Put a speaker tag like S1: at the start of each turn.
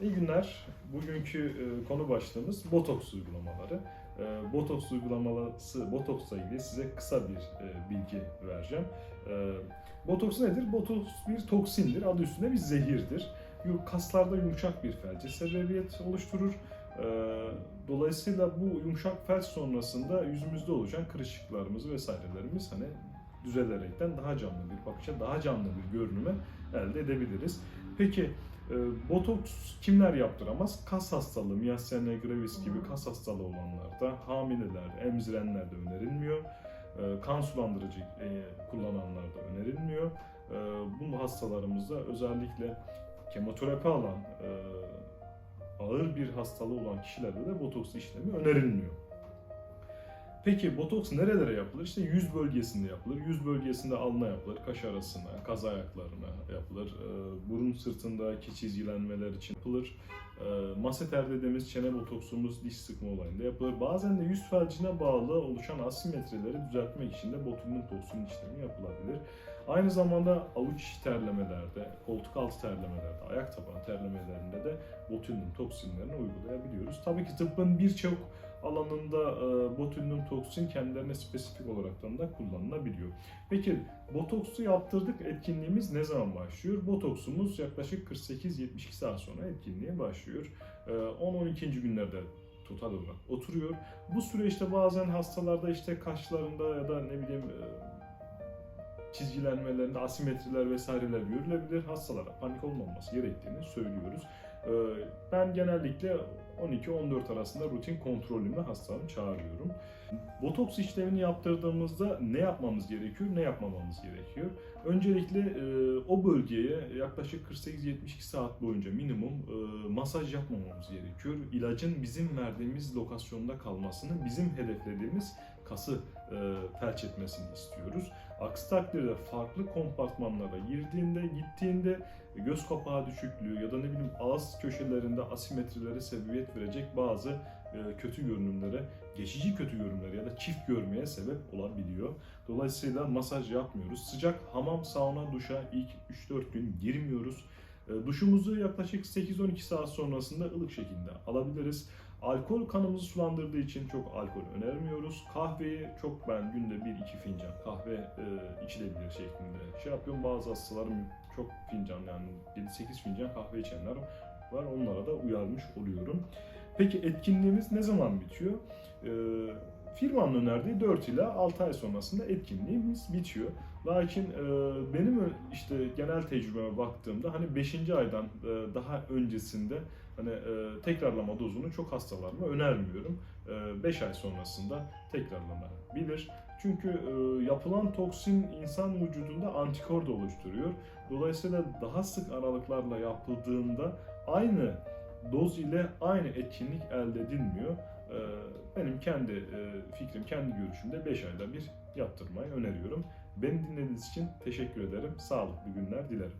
S1: İyi günler. Bugünkü e, konu başlığımız botoks uygulamaları. E, botoks uygulaması, botoksla ilgili size kısa bir e, bilgi vereceğim. Botoks nedir? Botoks bir toksindir. Adı üstünde bir zehirdir. Kaslarda yumuşak bir felce sebebiyet oluşturur. Dolayısıyla bu yumuşak felç sonrasında yüzümüzde oluşan kırışıklarımız vesairelerimiz hani düzelerekten daha canlı bir bakışa, daha canlı bir görünüme elde edebiliriz. Peki e, botoks kimler yaptıramaz? Kas hastalığı, miastenia gravis gibi kas hastalığı olanlarda, hamileler, emzirenlerde önerilmiyor. E, kan sulandırıcı e, kullananlarda önerilmiyor. E, bu hastalarımızda özellikle kemoterapi alan, ağır bir hastalığı olan kişilerde de botoks işlemi önerilmiyor. Peki botoks nerelere yapılır? İşte yüz bölgesinde yapılır. Yüz bölgesinde alnına yapılır, kaş arasına, kaz ayaklarına yapılır. Ee, burun sırtındaki çizgilenmeler için yapılır. Ee, maseter dediğimiz çene botoksumuz diş sıkma olayında yapılır. Bazen de yüz felcine bağlı oluşan asimetrileri düzeltmek için de botulinum toksin işlemi yapılabilir. Aynı zamanda avuç terlemelerde, koltuk altı terlemelerde, ayak tabanı terlemelerinde de botulinum toksinlerini uygulayabiliyoruz. Tabii ki tıbbın birçok alanında e, botulinum toksin kendilerine spesifik olaraktan da kullanılabiliyor. Peki botoksu yaptırdık etkinliğimiz ne zaman başlıyor? Botoksumuz yaklaşık 48-72 saat sonra etkinliğe başlıyor. E, 10-12. günlerde total olarak oturuyor. Bu süreçte bazen hastalarda işte kaşlarında ya da ne bileyim e, çizgilenmelerinde asimetriler vesaireler görülebilir. Hastalara panik olmaması gerektiğini söylüyoruz. Ee, Ben genellikle 12-14 arasında rutin kontrolümle hastamı çağırıyorum. Botoks işlemini yaptırdığımızda ne yapmamız gerekiyor, ne yapmamamız gerekiyor? Öncelikle e, o bölgeye yaklaşık 48-72 saat boyunca minimum e, masaj yapmamamız gerekiyor. İlacın bizim verdiğimiz lokasyonda kalmasını, bizim hedeflediğimiz kası e, felç etmesini istiyoruz. Aksi takdirde farklı kompartmanlara girdiğinde, gittiğinde göz kapağı düşüklüğü ya da ne bileyim ağız köşelerinde asimetrilere sebebiyet verecek bazı e, kötü görünümlere, geçici kötü görünümlere ya da çift görmeye sebep olabiliyor. Dolayısıyla masaj yapmıyoruz. Sıcak hamam, sauna, duşa ilk 3-4 gün girmiyoruz. E, Duşumuzu yaklaşık 8-12 saat sonrasında ılık şekilde alabiliriz. Alkol kanımızı sulandırdığı için çok alkol önermiyoruz. Kahveyi çok ben günde 1-2 fincan kahve e, içilebilir şeklinde şey yapıyorum. Bazı hastalarım çok fincan yani 7-8 fincan kahve içenler var. Onlara da uyarmış oluyorum. Peki etkinliğimiz ne zaman bitiyor? Ee, firmanın önerdiği 4 ile 6 ay sonrasında etkinliğimiz bitiyor. Lakin e, benim ö- işte genel tecrübeme baktığımda hani 5. aydan e, daha öncesinde hani e, tekrarlama dozunu çok hastalarıma önermiyorum. 5 ay sonrasında tekrarlanabilir. Çünkü e, yapılan toksin insan vücudunda antikor da oluşturuyor. Dolayısıyla daha sık aralıklarla yapıldığında aynı doz ile aynı etkinlik elde edilmiyor. Ee, Benim kendi e, fikrim, kendi görüşümde 5 ayda bir yaptırmayı öneriyorum. Beni dinlediğiniz için teşekkür ederim. Sağlıklı günler dilerim.